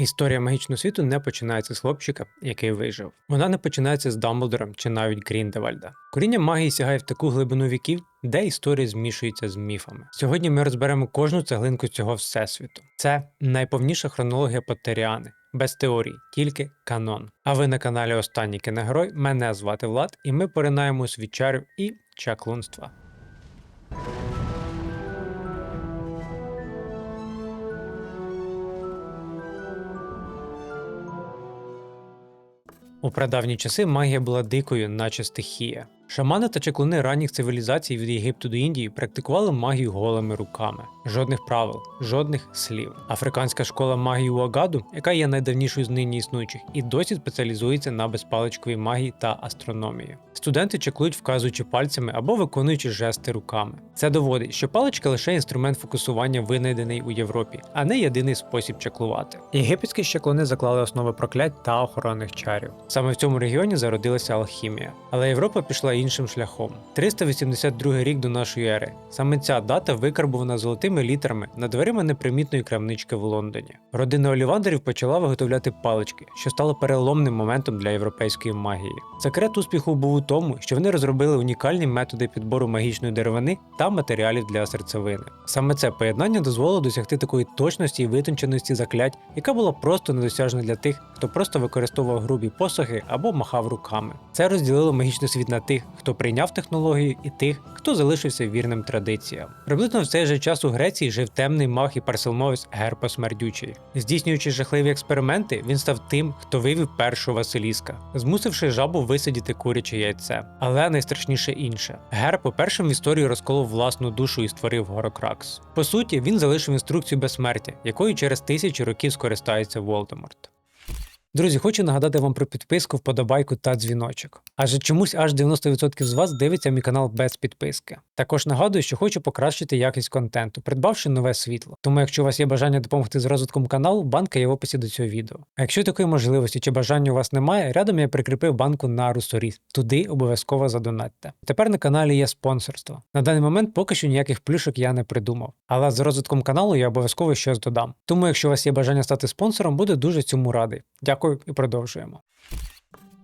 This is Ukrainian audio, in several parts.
Історія магічного світу не починається з хлопчика, який вижив. Вона не починається з Дамблдором чи навіть Гріндевальда. Коріння магії сягає в таку глибину віків, де історія змішується з міфами. Сьогодні ми розберемо кожну цеглинку цього всесвіту. Це найповніша хронологія Поттеріани. Без теорій, тільки канон. А ви на каналі Останній кіногерой. Мене звати Влад, і ми поринаємо у світ і чаклунства. У прадавні часи магія була дикою, наче стихія. Шамани та чаклуни ранніх цивілізацій від Єгипту до Індії практикували магію голими руками. Жодних правил, жодних слів. Африканська школа магії Уагаду, яка є найдавнішою з нині існуючих, і досі спеціалізується на безпаличковій магії та астрономії. Студенти чаклують, вказуючи пальцями або виконуючи жести руками. Це доводить, що паличка лише інструмент фокусування, винайдений у Європі, а не єдиний спосіб чаклувати. Єгипетські чаклуни заклали основи проклять та охоронних чарів. Саме в цьому регіоні зародилася алхімія. Але Європа пішла іншим шляхом. 382 рік до нашої ери. Саме ця дата викарбувана золотими літерами на дверима непримітної крамнички в Лондоні. Родина Олівандерів почала виготовляти палички, що стало переломним моментом для європейської магії. Секрет успіху був у тому, що вони розробили унікальні методи підбору магічної деревини та матеріалів для серцевини. Саме це поєднання дозволило досягти такої точності і витонченості заклять, яка була просто недосяжна для тих, хто просто використовував грубі посохи або махав руками. Це розділило магічний світ на тих, хто прийняв технологію, і тих, хто залишився вірним традиціям. Приблизно в цей же час у Греції жив темний маг і парселмовець Герпо Смердючий. Здійснюючи жахливі експерименти, він став тим, хто вивів першого Василіска, змусивши жабу висидіти куряче яйце. Але найстрашніше інше. Герпо першим в історії розколов власну душу і створив Горокракс. По суті, він залишив інструкцію безсмертя, якою через тисячі років скористається Волдеморт. Друзі, хочу нагадати вам про підписку, вподобайку та дзвіночок. Адже чомусь аж 90% з вас дивиться мій канал без підписки. Також нагадую, що хочу покращити якість контенту, придбавши нове світло. Тому, якщо у вас є бажання допомогти з розвитком каналу, банка є в описі до цього відео. А якщо такої можливості чи бажання у вас немає, рядом я прикріпив банку на Русоріс. Туди обов'язково задонатьте. Тепер на каналі є спонсорство. На даний момент поки що ніяких плюшок я не придумав. Але з розвитком каналу я обов'язково щось додам. Тому, якщо у вас є бажання стати спонсором, буду дуже цьому радий. Дякую і продовжуємо.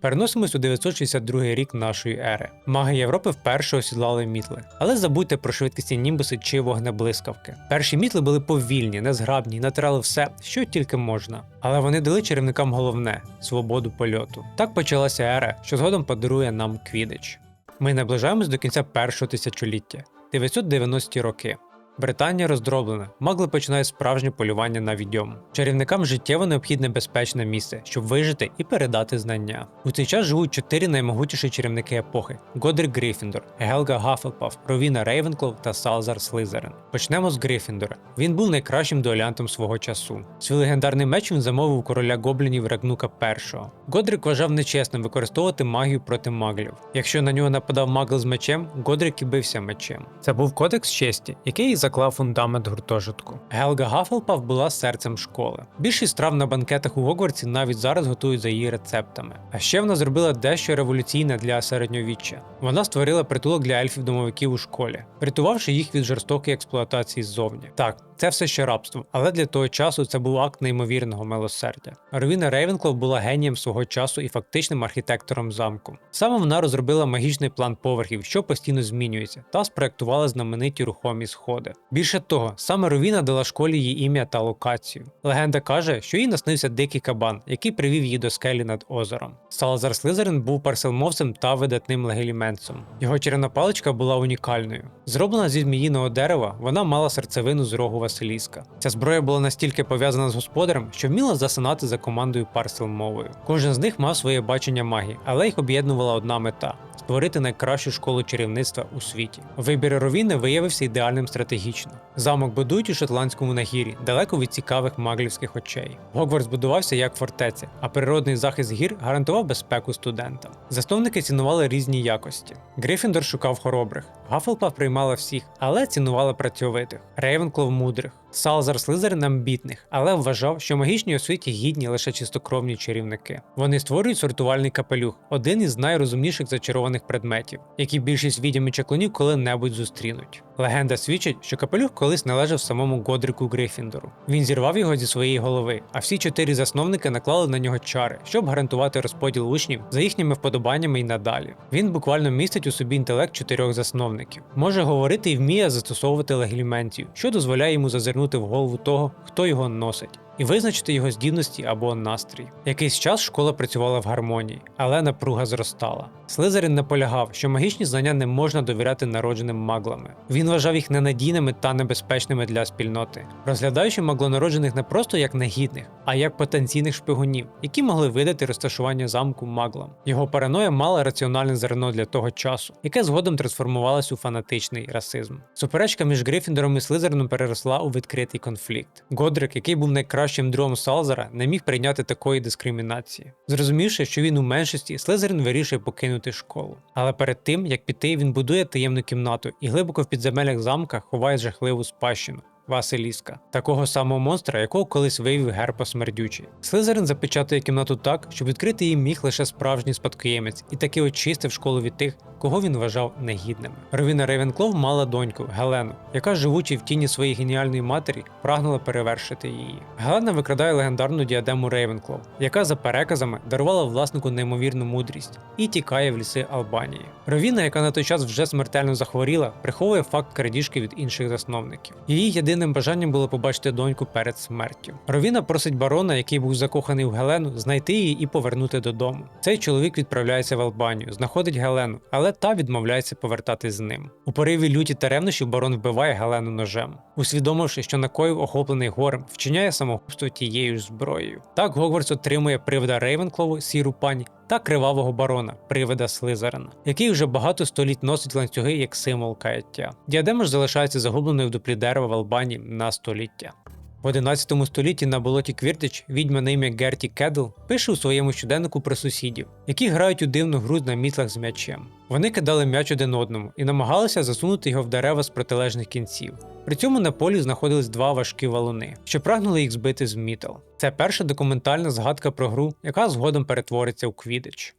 Переносимось у 962 рік нашої ери. Маги Європи вперше осідлали мітли. Але забудьте про швидкісні німбуси чи вогнеблискавки. Перші мітли були повільні, незграбні, натирали все, що тільки можна. Але вони дали чарівникам головне свободу польоту. Так почалася ера, що згодом подарує нам квідич. Ми наближаємось до кінця першого тисячоліття 990 роки. Британія роздроблена, магли починають справжнє полювання на відьом. Чарівникам життєво необхідне безпечне місце, щоб вижити і передати знання. У цей час живуть чотири наймогутніші чарівники епохи: Годрик Грифіндор, Гелга Гаффлпаф, Ровіна Рейвенклов та Салзар Слизерин. Почнемо з Грифіндора. Він був найкращим дуелянтом свого часу. Свій легендарний меч він замовив короля гоблінів Рагнука І. Годрик вважав нечесним використовувати магію проти маглів. Якщо на нього нападав магл з мечем, Годрик і бився мечем. Це був кодекс честі, який заклав фундамент гуртожитку. Гелга Гаффлпаф була серцем школи. Більшість страв на банкетах у Гогвартсі навіть зараз готують за її рецептами. А ще вона зробила дещо революційне для середньовіччя. Вона створила притулок для ельфів-домовиків у школі, врятувавши їх від жорстокої експлуатації ззовні. Так, це все ще рабство, але для того часу це був акт неймовірного милосердя. Ровіна Рейвенклов була генієм свого часу і фактичним архітектором замку. Саме вона розробила магічний план поверхів, що постійно змінюється, та спроектувала знамениті рухомі сходи. Більше того, саме Ровіна дала школі її ім'я та локацію. Легенда каже, що їй наснився дикий кабан, який привів її до скелі над озером. Салазар Слизерин був парселмовцем та видатним легіліменцем. Його чарівна паличка була унікальною. Зроблена зі зміїного дерева, вона мала серцевину з рогу Василіска. Ця зброя була настільки пов'язана з господарем, що вміла засинати за командою парсел мовою. Кожен з них мав своє бачення магії, але їх об'єднувала одна мета. Створити найкращу школу чарівництва у світі. Вибір Ровіни виявився ідеальним стратегічно. Замок будують у шотландському нагірі, далеко від цікавих маглівських очей. Гогвартс будувався як фортеця, а природний захист гір гарантував безпеку студентам. Засновники цінували різні якості. Грифіндор шукав хоробрих, Гафелпаф приймала всіх, але цінувала працьовитих. Рейвенклов мудрих. Салзар Слизерин амбітних, але вважав, що магічній освіті гідні лише чистокровні чарівники. Вони створюють сортувальний капелюх, один із найрозумніших зачарованих предметів, які більшість відьом і чаклунів коли-небудь зустрінуть. Легенда свідчить, що капелюх колись належав самому Годрику Грифіндору. Він зірвав його зі своєї голови, а всі чотири засновники наклали на нього чари, щоб гарантувати розподіл учнів за їхніми вподобаннями і надалі. Він буквально містить у собі інтелект чотирьох засновників, може говорити і вміє застосовувати легліментів, що дозволяє йому зазирнути в голову того, хто його носить. І визначити його здібності або настрій. Якийсь час школа працювала в гармонії, але напруга зростала. Слизерин наполягав, що магічні знання не можна довіряти народженим маглами. Він вважав їх ненадійними та небезпечними для спільноти, розглядаючи маглонароджених не просто як негідних, а як потенційних шпигунів, які могли видати розташування замку маглам. Його параноя мала раціональне зерно для того часу, яке згодом трансформувалось у фанатичний расизм. Суперечка між Грифіндором і Слизерином переросла у відкритий конфлікт. Годрик, який був найкращим другом Салзара, не міг прийняти такої дискримінації. Зрозумівши, що він у меншості, Слизерин вирішує покинути школу. Але перед тим як піти, він будує таємну кімнату і глибоко в підземелях замка ховає жахливу спадщину. Василіска, такого самого монстра, якого колись вивів герпа смердючий. Слизерин запечатує кімнату так, щоб відкрити її міг лише справжній спадкоємець, і таки очистив школу від тих, кого він вважав негідними. Ровіна Рейвенклов мала доньку Гелену, яка, живучи в тіні своєї геніальної матері, прагнула перевершити її. Гелена викрадає легендарну діадему Рейвенклов, яка за переказами дарувала власнику неймовірну мудрість і тікає в ліси Албанії. Ровіна, яка на той час вже смертельно захворіла, приховує факт крадіжки від інших засновників. Її єдиним бажанням було побачити доньку перед смертю. Ровіна просить барона, який був закоханий в Гелену, знайти її і повернути додому. Цей чоловік відправляється в Албанію, знаходить Гелену, але та відмовляється повертатись з ним. У пориві люті та ревнощів барон вбиває Гелену ножем, усвідомивши, що накоїв охоплений горем, вчиняє самогубство тією ж зброєю. Так Гогвартс отримує привида Рейвенклову, сіру пані та кривавого барона, привида Слизерина, який вже багато століть носить ланцюги як символ каяття. Діадема ж залишається загубленою в дуплі дерева в Албанії на століття. В 11 столітті на болоті Квіртич відьма на ім'я Герті Кедл пише у своєму щоденнику про сусідів, які грають у дивну гру на мітлах з м'ячем. Вони кидали м'яч один одному і намагалися засунути його в дерева з протилежних кінців. При цьому на полі знаходились два важкі валуни, що прагнули їх збити з мітал. Це перша документальна згадка про гру, яка згодом перетвориться у Квідич.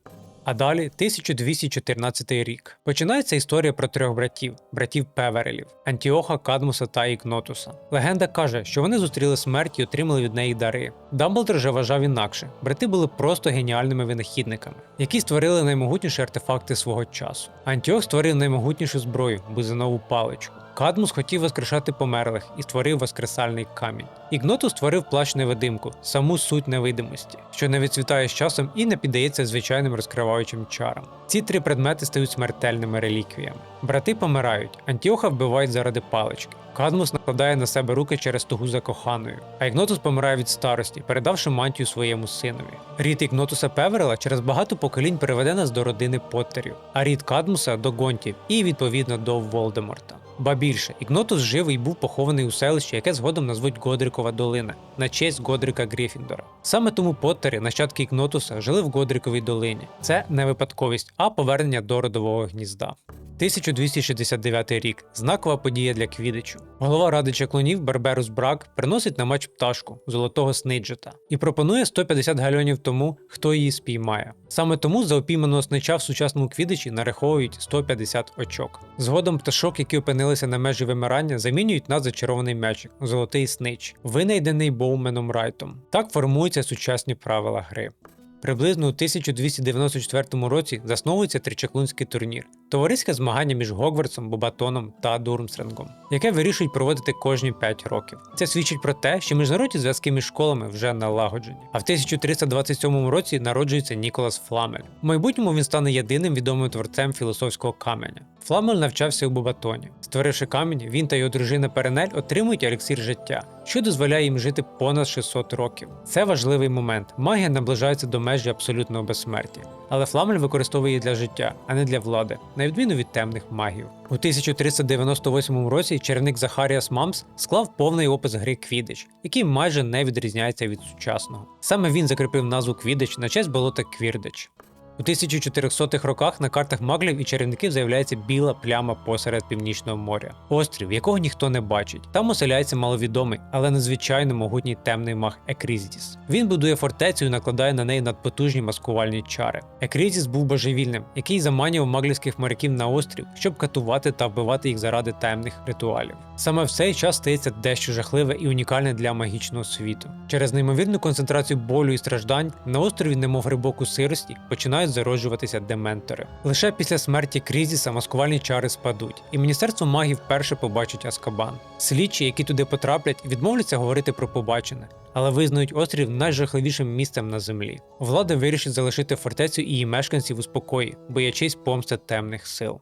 А далі 1214 рік. Починається історія про трьох братів, братів Певерелів Антіоха, Кадмуса та Ігнотуса. Легенда каже, що вони зустріли смерть і отримали від неї дари. Дамблдор же вважав інакше. Брати були просто геніальними винахідниками, які створили наймогутніші артефакти свого часу. Антіох створив наймогутнішу зброю бузинову паличку. Кадмус хотів воскрешати померлих і створив воскресальний камінь. Ігноту створив плащ невидимку, саму суть невидимості, що не відцвітає з часом і не піддається звичайним розкриваючим чарам. Ці три предмети стають смертельними реліквіями. Брати помирають, Антіоха вбивають заради палички. Кадмус накладає на себе руки через тугу за коханою, а Ігнотус помирає від старості, передавши мантію своєму синові. Рід Ігнотуса Певерела через багато поколінь приведе нас до родини Поттерів, а рід Кадмуса до Гонтів і відповідно до Волдеморта. Ба більше, Ігнотус жив і був похований у селищі, яке згодом назвуть Годрикова долина на честь Годрика Гріфіндора. Саме тому Поттери, нащадки Ігнотуса, жили в Годриковій долині. Це не випадковість, а повернення до родового гнізда. 1269 рік знакова подія для Квідичу. Голова ради чаклунів Барберус Брак приносить на матч пташку золотого снейджета і пропонує 150 гальонів тому, хто її спіймає. Саме тому за опійманого снича в сучасному квідичі нараховують 150 очок. Згодом пташок, які опинилися на межі вимирання, замінюють на зачарований м'ячик золотий снич, винайдений Боуменом Райтом. Так формуються сучасні правила гри. Приблизно у 1294 році засновується тричаклунський турнір товариське змагання між Гогвартсом, Бобатоном та Дурмстрингом, яке вирішують проводити кожні 5 років. Це свідчить про те, що міжнародні зв'язки між школами вже налагоджені. А в 1327 році народжується Ніколас Фламель. В майбутньому він стане єдиним відомим творцем філософського каменя. Фламель навчався у Бобатоні. Створивши камінь, він та його дружина Перенель отримують еліксир життя, що дозволяє їм жити понад 600 років. Це важливий момент. Магія наближається до межі абсолютного безсмертя. Але Фламель використовує її для життя, а не для влади, на відміну від темних магів. У 1398 році чарівник Захаріас Мамс склав повний опис гри Квідич, який майже не відрізняється від сучасного. Саме він закріпив назву Квідич на честь болота Квірдич. У 1400-х роках на картах маглів і чарівників з'являється біла пляма посеред північного моря, острів, якого ніхто не бачить. Там оселяється маловідомий, але надзвичайно могутній темний маг Екріздіс. Він будує фортецю і накладає на неї надпотужні маскувальні чари. Екріздіс був божевільним, який заманював маглівських моряків на острів, щоб катувати та вбивати їх заради таємних ритуалів. Саме в цей час стається дещо жахливе і унікальне для магічного світу. Через неймовірну концентрацію болю і страждань на острові, немов грибок сирості, починають зароджуватися дементори. Лише після смерті Крізіса маскувальні чари спадуть, і міністерство магів вперше побачить Аскабан. Слідчі, які туди потраплять, відмовляться говорити про побачене, але визнають острів найжахливішим місцем на землі. Влада вирішить залишити фортецю і її мешканців у спокої, боячись помсти темних сил.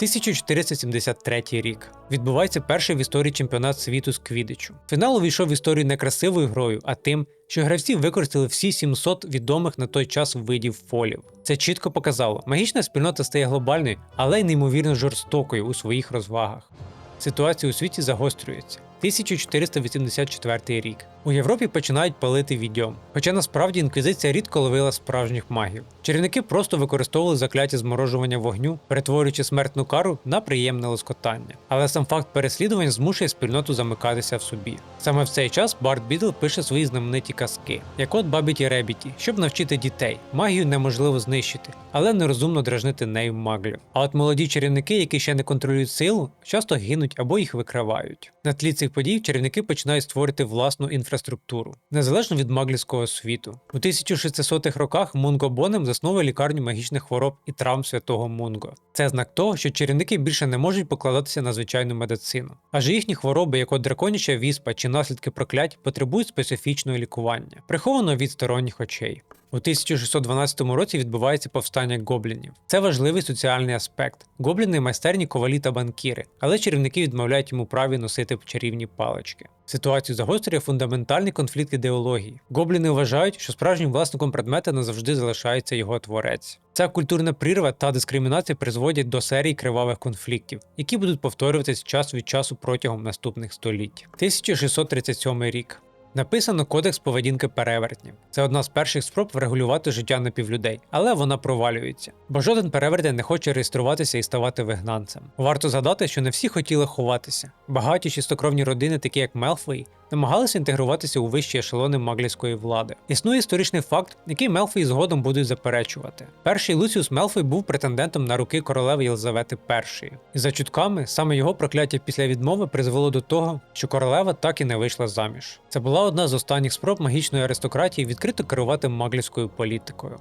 1473 рік відбувається перший в історії чемпіонат світу з квідичу. Фінал увійшов в історію не красивою грою, а тим, що гравці використали всі 700 відомих на той час видів фолів. Це чітко показало, магічна спільнота стає глобальною, але й неймовірно жорстокою у своїх розвагах. Ситуація у світі загострюється. 1484 рік. У Європі починають палити відьом. Хоча насправді інквізиція рідко ловила справжніх магів. Чарівники просто використовували закляття зморожування вогню, перетворюючи смертну кару на приємне лоскотання. Але сам факт переслідувань змушує спільноту замикатися в собі. Саме в цей час Барт Бідл пише свої знамениті казки, як от Бабіті Ребіті, щоб навчити дітей. Магію неможливо знищити, але нерозумно дражнити нею маглів. А от молоді чарівники, які ще не контролюють силу, часто гинуть або їх викривають. На тлі цих подій чарівники починають створити власну інфраструктуру, незалежно від маглівського світу. У 1600-х роках Мунго Бонем засновує лікарню магічних хвороб і травм святого Мунго. Це знак того, що чарівники більше не можуть покладатися на звичайну медицину. Адже їхні хвороби, як от драконяча віспа чи наслідки проклять, потребують специфічного лікування, прихованого від сторонніх очей. У 1612 році відбувається повстання гоблінів. Це важливий соціальний аспект. Гобліни майстерні ковалі та банкіри, але чарівники відмовляють йому праві носити чарівні палички. Ситуацію загострює фундаментальний конфлікт ідеології. Гобліни вважають, що справжнім власником предмета назавжди залишається його творець. Ця культурна прірва та дискримінація призводять до серії кривавих конфліктів, які будуть повторюватись час від часу протягом наступних століть. 1637 рік. Написано Кодекс поведінки перевертнів. Це одна з перших спроб врегулювати життя напівлюдей, але вона провалюється. Бо жоден перевертень не хоче реєструватися і ставати вигнанцем. Варто згадати, що не всі хотіли ховатися. Багаті чистокровні родини, такі як Мелфої, намагалися інтегруватися у вищі ешелони маглівської влади. Існує історичний факт, який Мелфої згодом будуть заперечувати. Перший Луціус Мелфой був претендентом на руки королеви Єлизавети І. І за чутками, саме його прокляття після відмови призвело до того, що королева так і не вийшла заміж. Це була одна з останніх спроб магічної аристократії відкрито керувати маглівською політикою.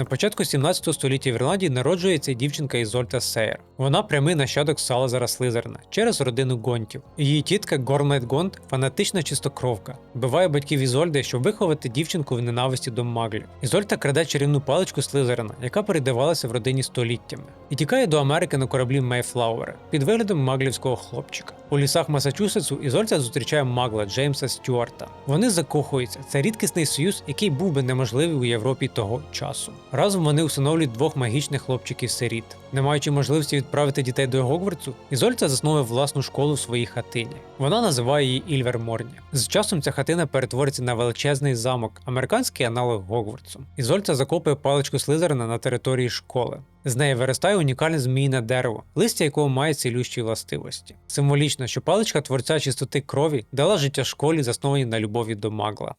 На початку 17 століття в Ірландії народжується дівчинка Ізольта Сейер. Вона прямий нащадок Салазара Слизерна через родину Гонтів. Її тітка Гормет Гонт фанатична чистокровка, вбиває батьків Ізольди, щоб виховати дівчинку в ненависті до маглів. Ізольта краде чарівну паличку Слизерна, яка передавалася в родині століттями, і тікає до Америки на кораблі Мейфлауера під виглядом маглівського хлопчика. У лісах Масачусетсу Ізольта зустрічає магла Джеймса Стюарта. Вони закохуються. Це рідкісний союз, який був би неможливий у Європі того часу. Разом вони усиновлюють двох магічних хлопчиків-сиріт. Не маючи можливості відправити дітей до Гогвартсу, Ізольта засновує власну школу в своїй хатині. Вона називає її Ільверморні. З часом ця хатина перетвориться на величезний замок, американський аналог Гогвартсу. Ізольта закопує паличку Слизерина на території школи. З неї виростає унікальне зміїне дерево, листя якого має цілющі властивості. Символічно, що паличка творця чистоти крові дала життя школі, заснованій на любові до магла.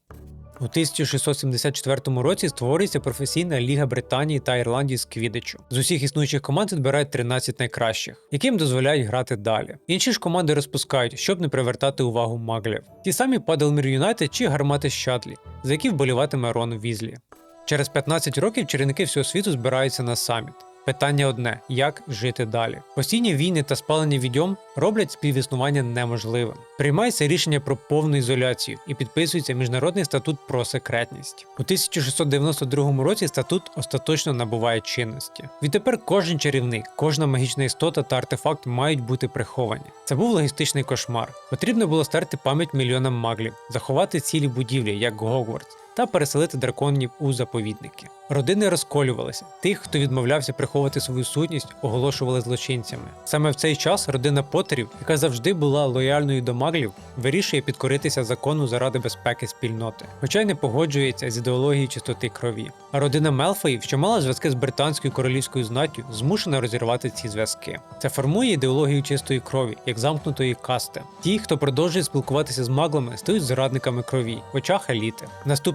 У 1674 році створюється професійна ліга Британії та Ірландії з квідичу. З усіх існуючих команд відбирають 13 найкращих, яким дозволяють грати далі. Інші ж команди розпускають, щоб не привертати увагу маглів. Ті самі Паделмір Юнайтед чи Гармати Щатлі, за які вболіватиме Рон Візлі. Через 15 років чарівники всього світу збираються на саміт. Питання одне: як жити далі? Постійні війни та спалення відьом роблять співіснування неможливим. Приймається рішення про повну ізоляцію і підписується міжнародний статут про секретність. У 1692 році статут остаточно набуває чинності. Відтепер кожен чарівник, кожна магічна істота та артефакт мають бути приховані. Це був логістичний кошмар. Потрібно було стерти пам'ять мільйонам маглів, заховати цілі будівлі, як Гогвартс, та переселити драконів у заповідники. Родини розколювалися. Тих, хто відмовлявся приховувати свою сутність, оголошували злочинцями. Саме в цей час родина Поттерів, яка завжди була лояльною до маглів, вирішує підкоритися закону заради безпеки спільноти, хоча й не погоджується з ідеологією чистоти крові. А родина Мелфоїв, що мала зв'язки з британською королівською знаттю, змушена розірвати ці зв'язки. Це формує ідеологію чистої крові, як замкнутої касти. Ті, хто продовжує спілкуватися з маглами, стають зрадниками крові в очах еліти.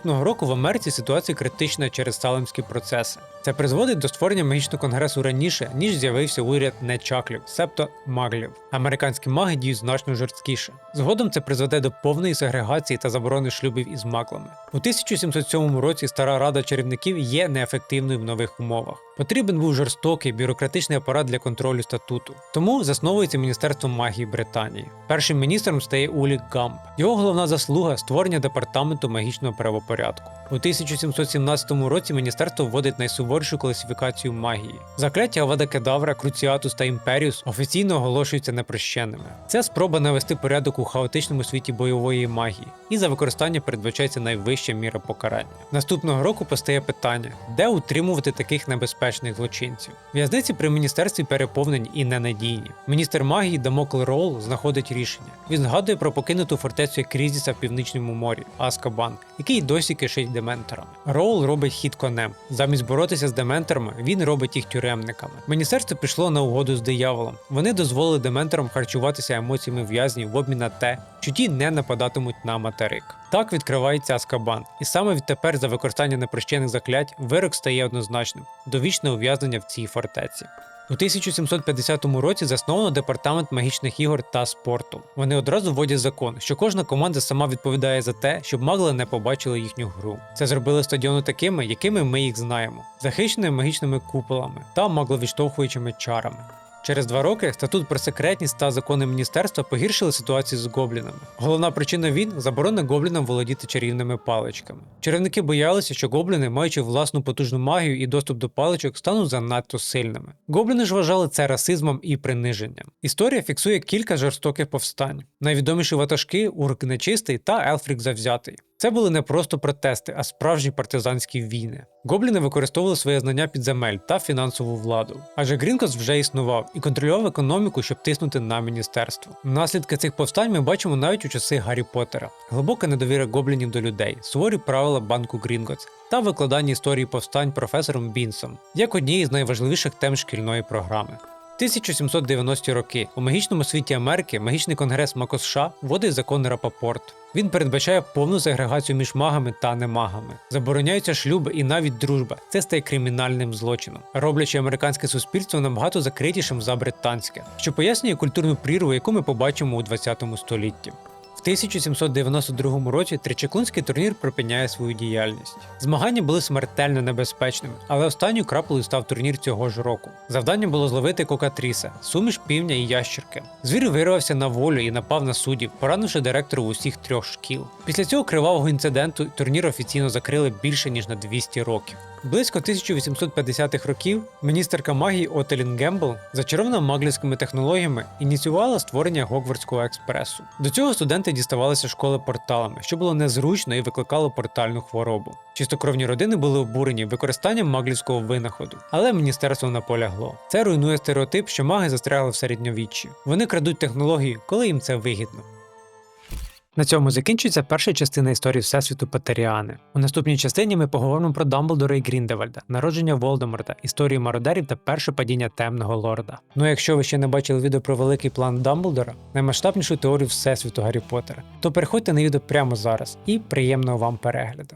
Наступного року в Америці ситуація критична через салемські процеси. Це призводить до створення магічного конгресу раніше, ніж з'явився уряд нечаклів, себто маглів. Американські маги діють значно жорсткіше. Згодом це призведе до повної сегрегації та заборони шлюбів із маклами. У 1707 році стара рада чарівників є неефективною в нових умовах. Потрібен був жорстокий бюрократичний апарат для контролю статуту. Тому засновується Міністерство магії Британії. Першим міністром стає Улік Гамп. Його головна заслуга створення департаменту магічного правопорядку. У 1717 році міністерство вводить найсуворішу класифікацію магії. Закляття Авада Кедавра, Круціатус та Імперіус офіційно оголошуються непрощенними. Це спроба навести порядок у хаотичному світі бойової магії, і за використання передбачається найвища міра покарання. Наступного року постає питання, де утримувати таких небезпечних злочинців. В'язниці при міністерстві переповнені і ненадійні. Міністр магії Дамокл Роул знаходить рішення. Він згадує про покинуту фортецю Крізіса в північному морі Аскабан, який досі кишить дементорами. Роул робить хід конем. Замість боротися з дементорами, він робить їх тюремниками. Міністерство пішло на угоду з дияволом. Вони дозволили дементорам харчуватися емоціями в'язнів в обмін на те, що ті не нападатимуть на материк. Так відкривається Аскабан, і саме відтепер за використання непрощених заклять вирок стає однозначним довічне ув'язнення в цій фортеці. У 1750 році засновано департамент магічних ігор та спорту. Вони одразу вводять закон, що кожна команда сама відповідає за те, щоб магли не побачили їхню гру. Це зробили стадіони такими, якими ми їх знаємо, захищеними магічними куполами та магловідштовхуючими чарами. Через два роки статут про секретність та закони міністерства погіршили ситуацію з гоблінами. Головна причина він заборона гоблінам володіти чарівними паличками. Чарівники боялися, що гобліни, маючи власну потужну магію і доступ до паличок, стануть занадто сильними. Гобліни ж вважали це расизмом і приниженням. Історія фіксує кілька жорстоких повстань. Найвідоміші ватажки Урк Нечистий та Елфрік Завзятий. Це були не просто протести, а справжні партизанські війни. Гобліни використовували своє знання підземель та фінансову владу. Адже Грінкос вже існував і контролював економіку, щоб тиснути на міністерство. Наслідки цих повстань ми бачимо навіть у часи Гаррі Поттера. Глибока недовіра гоблінів до людей, суворі правила банку Грінготс та викладання історії повстань професором Бінсом, як однієї з найважливіших тем шкільної програми. 1790-ті роки у магічному світі Америки магічний конгрес Мако США вводить закон Рапапорт. Він передбачає повну сегрегацію між магами та немагами. Забороняються шлюби і навіть дружба. Це стає кримінальним злочином, роблячи американське суспільство набагато закритішим за британське, що пояснює культурну прірву, яку ми побачимо у 20 столітті. В 1792 році тричеклунський турнір припиняє свою діяльність. Змагання були смертельно небезпечними, але останньою краплею став турнір цього ж року. Завданням було зловити кокатріса, суміш півня і ящерки. Звір вирвався на волю і напав на суддів, поранивши директору усіх трьох шкіл. Після цього кривавого інциденту турнір офіційно закрили більше ніж на 200 років. Близько 1850-х років міністерка магії Отелін Гембл, зачарована маглівськими технологіями, ініціювала створення Гогвардського експресу. До цього студенти діставалися школи порталами, що було незручно і викликало портальну хворобу. Чистокровні родини були обурені використанням маглівського винаходу, але міністерство наполягло. Це руйнує стереотип, що маги застрягли в середньовіччі. Вони крадуть технології, коли їм це вигідно. На цьому закінчується перша частина історії Всесвіту Патеріани. У наступній частині ми поговоримо про Дамблдора і Гріндевальда, народження Волдеморта, історію мародерів та перше падіння темного лорда. Ну а якщо ви ще не бачили відео про великий план Дамблдора, наймасштабнішу теорію Всесвіту Гаррі Поттера, то переходьте на відео прямо зараз і приємного вам перегляду.